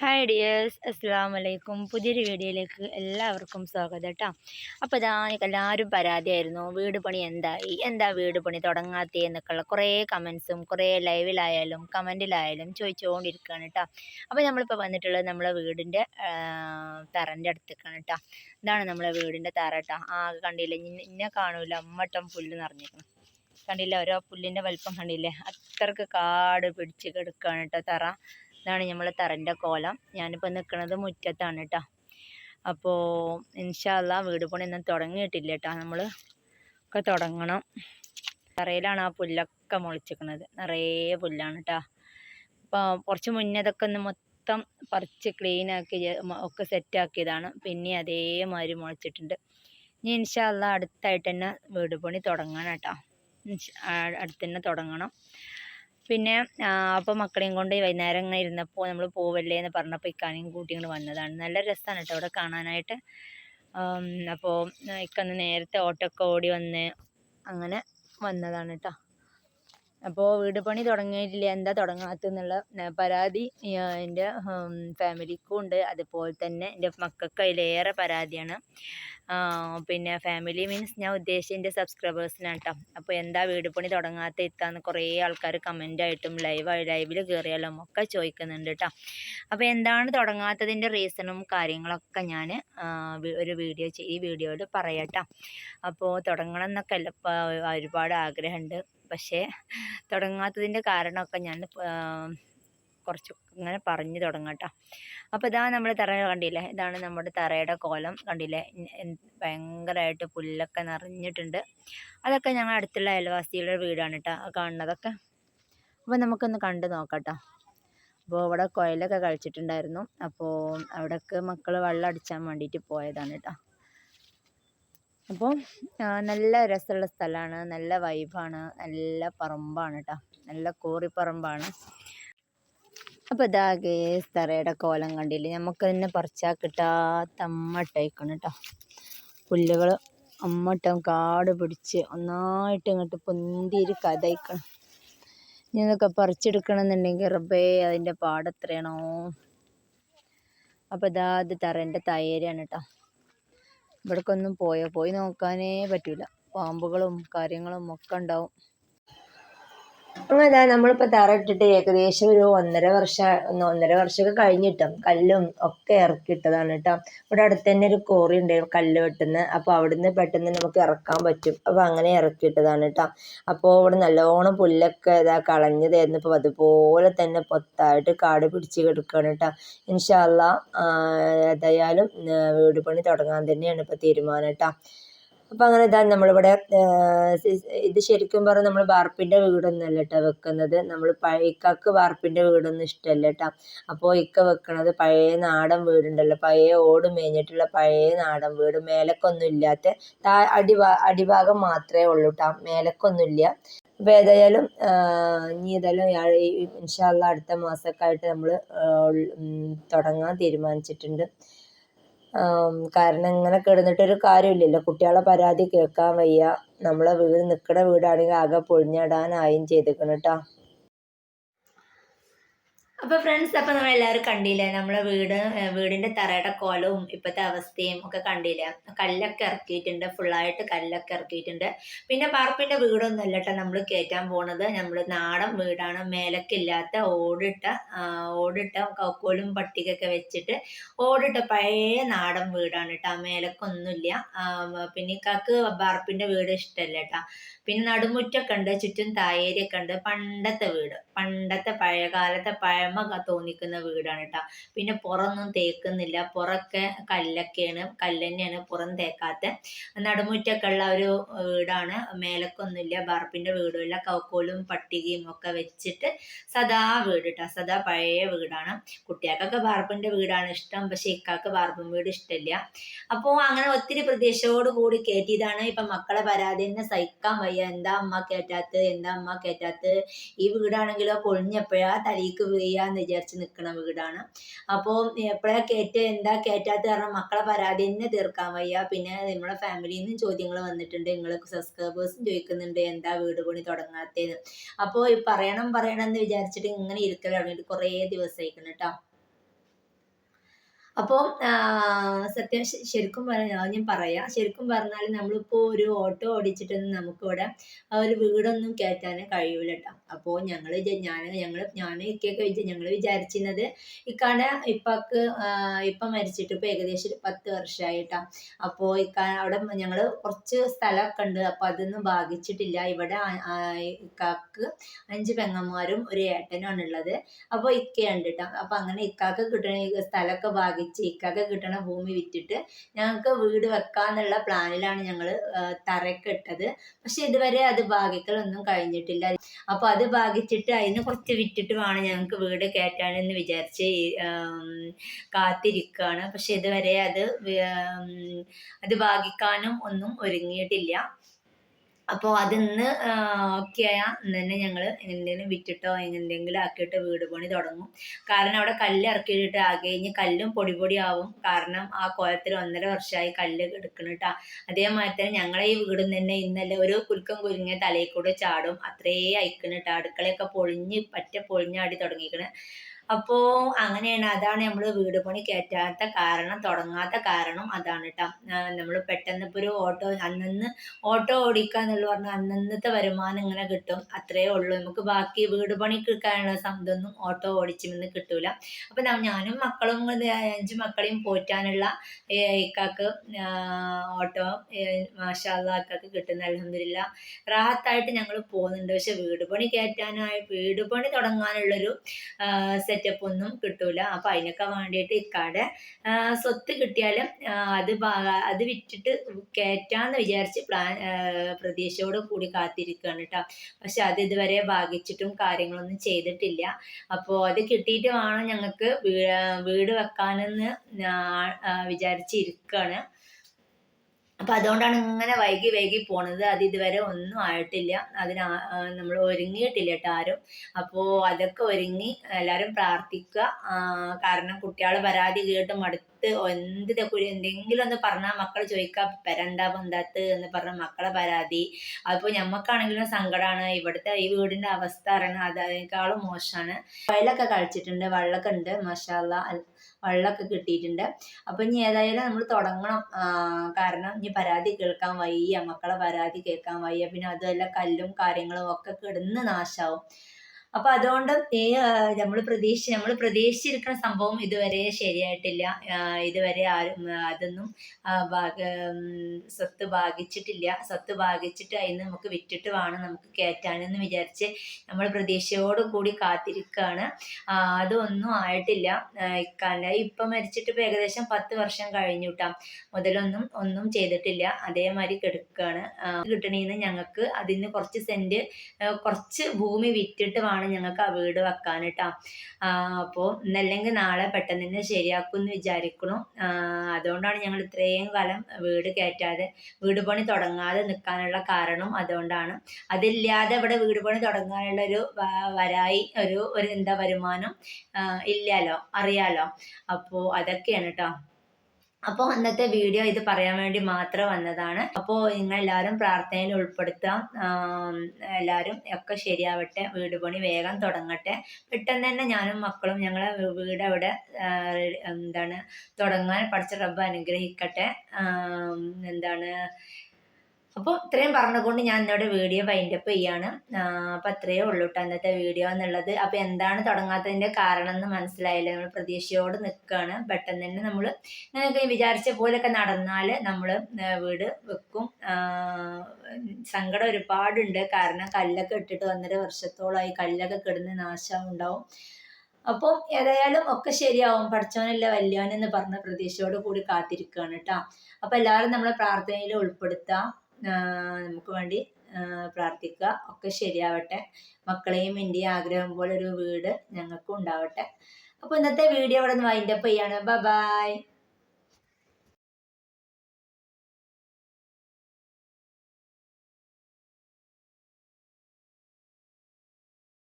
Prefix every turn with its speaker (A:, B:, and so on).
A: Hi dears അസ്സാം വലൈക്കും പുതിയൊരു വീഡിയോയിലേക്ക് എല്ലാവർക്കും സ്വാഗതം കേട്ടോ. അപ്പോൾ ഇതാ എല്ലാവരും പരാതിയായിരുന്നു. വീട് പണി എന്തായി? എന്താ വീട് പണി തുടങ്ങാത്തേ എന്നൊക്കെയുള്ള കുറേ കമൻസും കുറേ ലൈവിലായാലും കമന്റിലായാലും ചോദിച്ചുകൊണ്ടിരിക്കുകയാണ് കേട്ടോ. അപ്പോൾ നമ്മളിപ്പോൾ വന്നിട്ടുള്ളത് നമ്മളെ വീടിന്റെ തറന്റെ അടുത്തേക്കാണ് കേട്ടോ. ഇതാണ് നമ്മളെ വീടിന്റെ തറ കേട്ടോ. ആ കണ്ടില്ല? ഇന്നെ കാണൂല. അമ്മട്ടം പുല്ല് നിറഞ്ഞിരിക്കണം കണ്ടില്ല? ഓരോ പുല്ലിന്റെ വലിപ്പം കണ്ടില്ലേ? അത്രയ്ക്ക് കാട് പിടിച്ച് കിടക്കുകയാണ് കേട്ടോ തറ. ഇതാണ് നമ്മളെ തറന്റെ കോലം. ഞാനിപ്പോൾ നിൽക്കുന്നത് മുറ്റത്താണ് കേട്ടോ അപ്പോൾ ഇൻഷാല്ല വീട് പണി ഒന്നും തുടങ്ങിയിട്ടില്ല കേട്ടോ നമ്മൾ ഒക്കെ തുടങ്ങണം. തറയിലാണ് ആ പുല്ലൊക്കെ മുളിച്ചിരിക്കുന്നത് നിറയെ പുല്ലാണ് കേട്ടോ അപ്പോൾ കുറച്ച് മുന്നേ അതൊക്കെ ഒന്ന് മൊത്തം പറിച്ച് ക്ലീനാക്കി ഒക്കെ സെറ്റാക്കിയതാണ് പിന്നെ അതേമാതിരി മുളച്ചിട്ടുണ്ട്. ഇനി ഇൻഷാല്ല അടുത്തായിട്ട് തന്നെ വീട് പണി തുടങ്ങണം കേട്ടോ തുടങ്ങണം. പിന്നെ അപ്പോൾ മക്കളെയും കൊണ്ട് വൈകുന്നേരം ഇങ്ങനെ ഇരുന്നപ്പോൾ നമ്മൾ പോവല്ലേ എന്ന് പറഞ്ഞപ്പോൾ ഇക്കാനെയും കൂട്ടി ഇങ്ങോട്ട് വന്നതാണ്. നല്ല രസമാണ് കേട്ടോ അവിടെ കാണാനായിട്ട്. അപ്പോൾ ഇക്കന്ന് നേരത്തെ ഓട്ടൊക്കെ ഓടി വന്ന് അങ്ങനെ വന്നതാണ് കേട്ടോ അപ്പോൾ വീട് പണി തുടങ്ങിയിട്ടില്ല? എന്താ തുടങ്ങാത്തെന്നുള്ള പരാതി എന്റെ ഫാമിലിക്കും ഉണ്ട്. അതുപോലെ തന്നെ എന്റെ മക്കൾക്ക് അതിലേറെ പരാതിയാണ്. പിന്നെ ഫാമിലി മീൻസ് ഞാൻ ഉദ്ദേശിച്ച എന്റെ സബ്സ്ക്രൈബേഴ്സിനാണ് കേട്ടോ അപ്പോൾ എന്താ വീട് പണി തുടങ്ങാത്ത എത്താന്ന് കുറേ ആൾക്കാർ കമന്റായിട്ടും ലൈവ് ലൈവിൽ കയറിയാലും ഒക്കെ ചോദിക്കുന്നുണ്ട് കേട്ടോ അപ്പോൾ എന്താണ് തുടങ്ങാത്തതിന്റെ റീസണും കാര്യങ്ങളൊക്കെ ഞാൻ ഒരു വീഡിയോ ഈ വീഡിയോയിൽ പറയാം കേട്ടോ അപ്പോൾ തുടങ്ങണം എന്നൊക്കെ ഒരുപാട് ആഗ്രഹമുണ്ട് പക്ഷേ തുടങ്ങാത്തതിന്റെ കാരണമൊക്കെ ഞാൻ കുറച്ച് ഇങ്ങനെ പറഞ്ഞു തുടങ്ങട്ടോ അപ്പോൾ ഇതാ നമ്മുടെ തറ കണ്ടില്ലേ? ഇതാണ് നമ്മുടെ തറയുടെ കോലം കണ്ടില്ലേ? ഭയങ്കരമായിട്ട് പുല്ലൊക്കെ നിറഞ്ഞിട്ടുണ്ട്. അതൊക്കെ ഞങ്ങൾ അടുത്തുള്ള അയൽവാസികളുടെ വീടാണ് കേട്ടോ കാണുന്നതൊക്കെ. അപ്പോൾ നമുക്കൊന്ന് കണ്ടു നോക്കാം അപ്പോൾ അവിടെ കുഴലൊക്കെ കഴിച്ചിട്ടുണ്ടായിരുന്നു. അപ്പോൾ അവിടേക്ക് മക്കൾ വെള്ളം അടിച്ചാൻ വേണ്ടിയിട്ട് പോയതാണ് കേട്ടോ. അപ്പോൾ നല്ല രസമുള്ള സ്ഥലമാണ് നല്ല വൈബാണ്. നല്ല പറമ്പാണ് കേട്ടോ നല്ല കോറിപ്പറമ്പാണ്. അപ്പോൾ ഇതാ ഗേസ് തറയുടെ കോലം കണ്ടില്ലേ? നമുക്ക് തന്നെ പറിച്ചാൽ കിട്ടാത്ത അമ്മട്ടായിക്കണം കേട്ടോ പുല്ലുകൾ അമ്മട്ടം കാട് പിടിച്ച് ഒന്നായിട്ട് ഇങ്ങോട്ട് പൊന്തിയൊരു കഥയിക്കണം ഇനി ഇതൊക്കെ പറിച്ചെടുക്കണമെന്നുണ്ടെങ്കിൽ റബ്ബേ അതിന്റെ പാടെത്രയാണോ? അപ്പോൾ ഇതാ ഇത് തറേന്റെ തയ്യരാണ് കേട്ടോ ഇവിടേക്കൊന്നും പോയോ? പോയി നോക്കാനേ പറ്റില്ല പാമ്പുകളും കാര്യങ്ങളും ഒക്കെ ഉണ്ടാവും.
B: അങ്ങനെ നമ്മളിപ്പോൾ തറ ഇട്ടിട്ട് ഏകദേശം ഒരു ഒന്നര വർഷം ഒന്നര വർഷമൊക്കെ കഴിഞ്ഞിട്ടും കല്ലും ഒക്കെ ഇറക്കിയിട്ടതാണ് കേട്ടോ ഇവിടെ അടുത്ത് തന്നെ ഒരു കോറി ഉണ്ട് കല്ല് വെട്ടുന്ന. അപ്പോൾ അവിടുന്ന് പെട്ടെന്ന് നമുക്ക് ഇറക്കാൻ പറ്റും. അപ്പോൾ അങ്ങനെ ഇറക്കിയിട്ടതാണ് കേട്ടോ അപ്പോൾ ഇവിടെ നല്ലോണം പുല്ലൊക്കെ ഇതാ കളഞ്ഞതായിരുന്നു ഇപ്പോൾ അതുപോലെ തന്നെ പൊത്തായിട്ട് കാട് പിടിച്ച് കിടക്കുകയാണ് കേട്ടോ ഇൻഷാല്ല ഏതായാലും വീട് പണി തുടങ്ങാൻ തന്നെയാണ് ഇപ്പോൾ തീരുമാനം കേട്ടോ അപ്പം അങ്ങനെ ഇതാ നമ്മളിവിടെ ഇത് ശരിക്കും പറഞ്ഞാൽ നമ്മൾ വാർപ്പിന്റെ വീടൊന്നല്ല കേട്ടോ വെക്കുന്നത്. നമ്മൾ ഇക്കാക്ക് വാർപ്പിന്റെ വീടൊന്നും ഇഷ്ടമല്ല കേട്ടോ അപ്പോൾ ഇക്ക വെക്കണത് പഴയ നാടൻ വീടുണ്ടല്ലോ. പഴയ ഓട് മേഞ്ഞിട്ടുള്ള പഴയ നാടൻ വീട്. മേലക്കൊന്നും ഇല്ലാത്ത താ അടിഭാ അടിഭാഗം മാത്രമേ ഉള്ളൂ കേട്ടോ മേലക്കൊന്നുമില്ല അപ്പോൾ ഏതായാലും ഇനി ഏതായാലും ഇൻഷാല്ല അടുത്ത മാസമൊക്കെ ആയിട്ട് നമ്മൾ തുടങ്ങാൻ തീരുമാനിച്ചിട്ടുണ്ട്. കാരണം ഇങ്ങനെ കിടന്നിട്ടൊരു കാര്യമില്ലല്ലോ. കുട്ടികളെ പരാതി കേൾക്കാൻ വയ്യ. നമ്മളെ വീട് നിൽക്കുന്ന വീടാണെങ്കിൽ ആകെ പൊളിഞ്ഞിടാനായും ചെയ്തേക്കണം കേട്ടോ
A: അപ്പോൾ ഫ്രണ്ട്സ് അപ്പോൾ നമ്മൾ എല്ലാവരും കണ്ടില്ലേ? നമ്മളെ വീട് വീടിന്റെ തറയുടെ കോലവും ഇപ്പോഴത്തെ അവസ്ഥയും ഒക്കെ കണ്ടില്ലേ? കല്ലൊക്കെ ഇറക്കിയിട്ടുണ്ട് ഫുള്ളായിട്ട് കല്ലൊക്കെ ഇറക്കിയിട്ടുണ്ട്. പിന്നെ പാർപ്പിന്റെ വീടൊന്നും അല്ല കേട്ടോ നമ്മൾ കയറ്റാൻ പോണത്. നമ്മൾ നാടൻ വീടാണ്. മേലക്കില്ലാത്ത ഓടിട്ട ഓടിട്ട കൗക്കോലും പട്ടികൊക്കെ വെച്ചിട്ട് ഓടിട്ട പഴയ നാടൻ വീടാണ് കേട്ടോ. മേലക്കൊന്നുമില്ല. പിന്നെ ഇക്കാക്ക് പാർപ്പിന്റെ വീട് ഇഷ്ടമല്ല കേട്ടോ. പിന്നെ നടുമുറ്റൊക്കെ ഉണ്ട് ചുറ്റും തായേരിയൊക്കെ ഉണ്ട്. പണ്ടത്തെ വീട് പണ്ടത്തെ പഴയകാലത്തെ പഴമ തോന്നിക്കുന്ന വീടാണ് കേട്ടോ പിന്നെ പുറമൊന്നും തേക്കുന്നില്ല. പുറമൊക്കെ കല്ലൊക്കെയാണ് കല്ലെന്നെയാണ് പുറം തേക്കാത്ത. നടുമുറ്റൊക്കെ ഉള്ള ഒരു വീടാണ്. മേലക്കൊന്നുമില്ല. ബാർപ്പിന്റെ വീടുമില്ല കൗക്കോലും പട്ടികയും ഒക്കെ വെച്ചിട്ട് സദാ വീട് കേട്ടോ സദാ പഴയ വീടാണ്. കുട്ടികൾക്കൊക്കെ ബാർപ്പിന്റെ വീടാണ് ഇഷ്ടം. പക്ഷേ ഇക്കാക്ക് ബാർപ്പും വീട് ഇഷ്ടമില്ല അപ്പോ അങ്ങനെ ഒത്തിരി പ്രതീക്ഷയോട് കൂടി കയറ്റിയതാണ് ഇപ്പം മക്കളെ പരാതി തന്നെ സഹിക്കാൻ വയ്യ. എന്താ അമ്മ കയറ്റാത്തത് എന്താ അമ്മ കയറ്റാത്തത് ഈ വീടാണെങ്കിലോ പൊളിഞ്ഞപ്പോഴാ തലീക്ക് വീഴാന്ന് വിചാരിച്ച് നിൽക്കുന്ന വീടാണ്. അപ്പോൾ എപ്പോഴാ കയറ്റ എന്താ കയറ്റാത്ത കാരണം മക്കളെ പരാതി തന്നെ തീർക്കാൻ വയ്യ. പിന്നെ നമ്മളെ ഫാമിലിയിൽ നിന്നും ചോദ്യങ്ങൾ വന്നിട്ടുണ്ട്. നിങ്ങൾ സബ്സ്ക്രൈബേഴ്സും ചോദിക്കുന്നുണ്ട് എന്താ വീട് പണി തുടങ്ങാത്തേന്ന്. അപ്പോൾ പറയണം പറയണം എന്ന് വിചാരിച്ചിട്ട് ഇങ്ങനെ ഇരിക്കലാണ്. തുടങ്ങിയിട്ട് കുറേ ദിവസമായിരിക്കണം കേട്ടോ അപ്പോൾ സത്യം ശരിക്കും പറഞ്ഞാൽ ഞാൻ പറയാം. ശരിക്കും പറഞ്ഞാൽ നമ്മളിപ്പോൾ ഒരു ഓട്ടോ ഓടിച്ചിട്ടൊന്നും നമുക്കിവിടെ ഒരു വീടൊന്നും കയറ്റാൻ കഴിയൂല കേട്ടോ അപ്പോൾ ഞങ്ങൾ ഞാൻ ഞങ്ങൾ ഞാൻ ഇക്കൊക്കെ വിചാ ഞങ്ങൾ വിചാരിച്ചിരുന്നത് ഇക്കാടെ ഇപ്പക്ക് ഇപ്പം മരിച്ചിട്ട് ഇപ്പോൾ ഏകദേശം പത്ത് വർഷമായിട്ടാ അപ്പോൾ ഇക്കാ അവിടെ ഞങ്ങൾ കുറച്ച് സ്ഥലമൊക്കെ ഉണ്ട്. അപ്പോൾ അതൊന്നും ഭാഗിച്ചിട്ടില്ല ഇവിടെ ഇക്കാക്ക് അഞ്ച് പെങ്ങന്മാരും ഒരു ഏട്ടനും ഉള്ളത് അപ്പോൾ ഇക്കയുണ്ട് കേട്ടോ അങ്ങനെ ഇക്കാക്ക് കിട്ടണ സ്ഥലമൊക്കെ ഭാഗിച്ച് ഇക്കാക്ക് കിട്ടണ ഭൂമി വിറ്റിട്ട് ഞങ്ങൾക്ക് വീട് വെക്കാന്നുള്ള പ്ലാനിലാണ് ഞങ്ങൾ തറയൊക്കെ ഇട്ടത് പക്ഷെ ഇതുവരെ അത് ഭാഗിക്കലൊന്നും കഴിഞ്ഞിട്ടില്ല. അപ്പോൾ അത് ഭാഗിച്ചിട്ട് അതിന് കുറച്ച് വിറ്റിട്ട് വേണം ഞങ്ങൾക്ക് വീട് കയറ്റാനെന്ന് വിചാരിച്ച് കാത്തിരിക്കുകയാണ് പക്ഷെ ഇതുവരെ അത് അത് ഭാഗിക്കാനും ഒന്നും ഒരുങ്ങിയിട്ടില്ല. അപ്പോൾ അതിന്ന് ഓക്കെ ആയാൽ ഇന്ന് തന്നെ ഞങ്ങൾ എന്തെങ്കിലും വിറ്റിട്ടോ എന്തെങ്കിലും ആക്കിയിട്ട് വീട് പണി തുടങ്ങും. കാരണം അവിടെ കല്ല് ഇറക്കിയിട്ട് ആകെ കഴിഞ്ഞ് കല്ലും പൊടി ആവും. കാരണം ആ കോലത്തിൽ ഒന്നര വർഷമായി കല്ല് എടുക്കണിട്ടാ അതേമാതിരി തന്നെ ഞങ്ങളെ ഈ വീടും തന്നെ ഇന്നലെ ഒരു കുലുക്കം കുരുങ്ങിയ തലയിൽ കൂടെ ചാടും. അത്രേ അയക്കണിട്ടാ അടുക്കളയൊക്കെ പൊളിഞ്ഞ് പറ്റ പൊളിഞ്ഞാടി തുടങ്ങിക്കണ്. അപ്പോൾ അങ്ങനെയാണ് അതാണ് നമ്മൾ വീട് പണി കയറ്റാത്ത കാരണം തുടങ്ങാത്ത കാരണം അതാണ് കേട്ടോ നമ്മൾ പെട്ടെന്ന് ഇപ്പോൾ ഒരു ഓട്ടോ അന്നന്ന് ഓട്ടോ ഓടിക്കുക എന്നുള്ള പറഞ്ഞാൽ അന്നന്നത്തെ വരുമാനം ഇങ്ങനെ കിട്ടും. അത്രേ ഉള്ളൂ. നമുക്ക് ബാക്കി വീട് പണി കിട്ടാനുള്ള സംതൊന്നും ഓട്ടോ ഓടിച്ചുമെന്ന് കിട്ടൂല. അപ്പം ഞാനും മക്കളും അഞ്ച് മക്കളെയും പോറ്റാനുള്ള ഇക്കാക്ക് ഓട്ടോ മാഷാള്ള ഇക്കാക്ക് കിട്ടുന്ന അലഹമില്ല റാഹത്തായിട്ട് ഞങ്ങൾ പോകുന്നുണ്ട് പക്ഷെ വീട് പണി കയറ്റാനായി വീട് പണി തുടങ്ങാനുള്ളൊരു സെറ്റപ്പ് ഒന്നും കിട്ടൂല. അപ്പൊ അതിനൊക്കെ വേണ്ടിയിട്ട് ഇക്കാടെ സ്വത്ത് കിട്ടിയാലും അത് അത് വിറ്റിട്ട് കയറ്റാന്ന് വിചാരിച്ച് പ്ലാൻ പ്രതീക്ഷയോട് കൂടി കാത്തിരിക്കുകയാണ് കേട്ടോ പക്ഷെ അത് ഇതുവരെ ഭാഗിച്ചിട്ടും കാര്യങ്ങളൊന്നും ചെയ്തിട്ടില്ല. അപ്പോൾ അത് കിട്ടിയിട്ട് വേണം ഞങ്ങൾക്ക് വീട് വെക്കാനെന്ന് വിചാരിച്ചിരിക്കാണ്. അപ്പം അതുകൊണ്ടാണ് ഇങ്ങനെ വൈകി വൈകി പോണത്. അത് ഇതുവരെ ഒന്നും ആയിട്ടില്ല. അതിന് നമ്മൾ ഒരുങ്ങിയിട്ടില്ല കേട്ടോ ആരും. അപ്പോൾ അതൊക്കെ ഒരുങ്ങി എല്ലാവരും പ്രാർത്ഥിക്കുക. കാരണം കുട്ടികൾ പരാതി കേട്ട് മടുത്ത് എന്ത് എന്തെങ്കിലും ഒന്ന് പറഞ്ഞാൽ മക്കൾ ചോദിക്കുക പെരണ്ടാ പന്താത്ത് എന്ന് പറഞ്ഞ മക്കളെ പരാതി. അപ്പോൾ ഞമ്മക്കാണെങ്കിലും സങ്കടമാണ് ഇവിടുത്തെ ഈ വീടിന്റെ അവസ്ഥ അറിയണം അതിനേക്കാളും മോശമാണ് വയലൊക്കെ കളിച്ചിട്ടുണ്ട് വെള്ളമൊക്കെ ഉണ്ട്. മഷാല്ല വെള്ളമൊക്കെ കിട്ടിയിട്ടുണ്ട്. അപ്പം ഇനി ഏതായാലും നമ്മൾ തുടങ്ങണം. കാരണം ഇനി പരാതി കേൾക്കാൻ വയ്യ മക്കളെ പരാതി കേൾക്കാൻ വയ്യ. പിന്നെ അതുമല്ല കല്ലും കാര്യങ്ങളും ഒക്കെ കിടന്ന് നാശാവും. അപ്പൊ അതുകൊണ്ട് ഈ നമ്മൾ പ്രതീക്ഷ നമ്മൾ പ്രതീക്ഷിച്ചിരിക്കുന്ന സംഭവം ഇതുവരെ ശരിയായിട്ടില്ല. ഇതുവരെ ആരും അതൊന്നും സ്വത്ത് ഭാഗിച്ചിട്ടില്ല. സ്വത്ത് ഭാഗിച്ചിട്ട് അതിന് നമുക്ക് വിറ്റിട്ട് വേണം നമുക്ക് കയറ്റാനെന്ന് വിചാരിച്ച് നമ്മൾ പ്രതീക്ഷയോട് കൂടി കാത്തിരിക്കുകയാണ് അതൊന്നും ആയിട്ടില്ല. ആ, ഇപ്പൊ മരിച്ചിട്ട് ഇപ്പൊ ഏകദേശം പത്ത് വർഷം കഴിഞ്ഞുട്ടാ. മുതലൊന്നും ഒന്നും ചെയ്തിട്ടില്ല. അതേമാതിരി കിടക്കുകയാണ് കിട്ടണേന്ന് ഞങ്ങൾക്ക് അതിന് കുറച്ച് സെന്റ് കുറച്ച് ഭൂമി വിറ്റിട്ട് വേണം ഞങ്ങൾക്ക് ആ വീട് വെക്കാൻ കേട്ടോ അപ്പോൾ ഇന്നല്ലെങ്കിൽ നാളെ പെട്ടെന്ന് തന്നെ ശരിയാക്കും എന്ന് വിചാരിക്കണം അതുകൊണ്ടാണ് ഞങ്ങൾ ഇത്രയും കാലം വീട് കയറ്റാതെ വീട് പണി തുടങ്ങാതെ നിൽക്കാനുള്ള കാരണം അതുകൊണ്ടാണ്. അതില്ലാതെ ഇവിടെ വീട് പണി തുടങ്ങാനുള്ള ഒരു വരായി ഒരു ഒരു എന്താ വരുമാനം ഇല്ലല്ലോ അറിയാലോ. അപ്പോൾ അതൊക്കെയാണ് കേട്ടോ അപ്പോൾ അന്നത്തെ വീഡിയോ ഇത് പറയാൻ വേണ്ടി മാത്രം വന്നതാണ്. അപ്പോൾ നിങ്ങൾ എല്ലാവരും പ്രാർത്ഥനയിൽ ഉൾപ്പെടുത്താം. എല്ലാവരും ഒക്കെ ശരിയാവട്ടെ. വീട് പണി വേഗം തുടങ്ങട്ടെ. പെട്ടെന്ന് തന്നെ ഞാനും മക്കളും ഞങ്ങളെ വീട് അവിടെ എന്താണ് തുടങ്ങാൻ പഠിച്ച റബ്ബ് അനുഗ്രഹിക്കട്ടെ. എന്താണ് അപ്പോൾ ഇത്രയും പറഞ്ഞുകൊണ്ട് ഞാൻ ഇന്നോട് വീഡിയോ വൈൻഡപ്പ് ചെയ്യാണ്. അപ്പോൾ അത്രയേ ഉള്ളൂ കേട്ടോ ഇന്നത്തെ വീഡിയോ എന്നുള്ളത്. അപ്പോൾ എന്താണ് തുടങ്ങാത്തതിന്റെ കാരണം എന്ന് മനസ്സിലായില്ല? നമ്മൾ പ്രതീക്ഷയോട് നിൽക്കുകയാണ് പെട്ടെന്ന് തന്നെ നമ്മൾ ഇങ്ങനെയൊക്കെ വിചാരിച്ച പോലെയൊക്കെ നടന്നാൽ നമ്മൾ വീട് വെക്കും. സങ്കടം ഒരുപാടുണ്ട്. കാരണം കല്ലൊക്കെ ഇട്ടിട്ട് ഒന്നര വർഷത്തോളമായി കല്ലൊക്കെ കിടന്ന് നാശം ഉണ്ടാവും. അപ്പോൾ ഏതായാലും ഒക്കെ ശരിയാവും. പഠിച്ചവനല്ല വല്യവനെന്ന് പറഞ്ഞ പ്രതീക്ഷയോട് കൂടി കാത്തിരിക്കുകയാണ് കേട്ടോ അപ്പോൾ എല്ലാവരും നമ്മളെ പ്രാർത്ഥനയിൽ ഉൾപ്പെടുത്താം. നമുക്ക് വേണ്ടി പ്രാർത്ഥിക്കുക. ഒക്കെ ശരിയാവട്ടെ. മക്കളെയും എന്റെ ആഗ്രഹം പോലെ ഒരു വീട് ഞങ്ങൾക്കും ഉണ്ടാവട്ടെ. അപ്പോൾ ഇന്നത്തെ വീഡിയോ ഇവിടെ നിന്ന് വൈൻഡപ്പ് ചെയ്യാണ്. Bye bye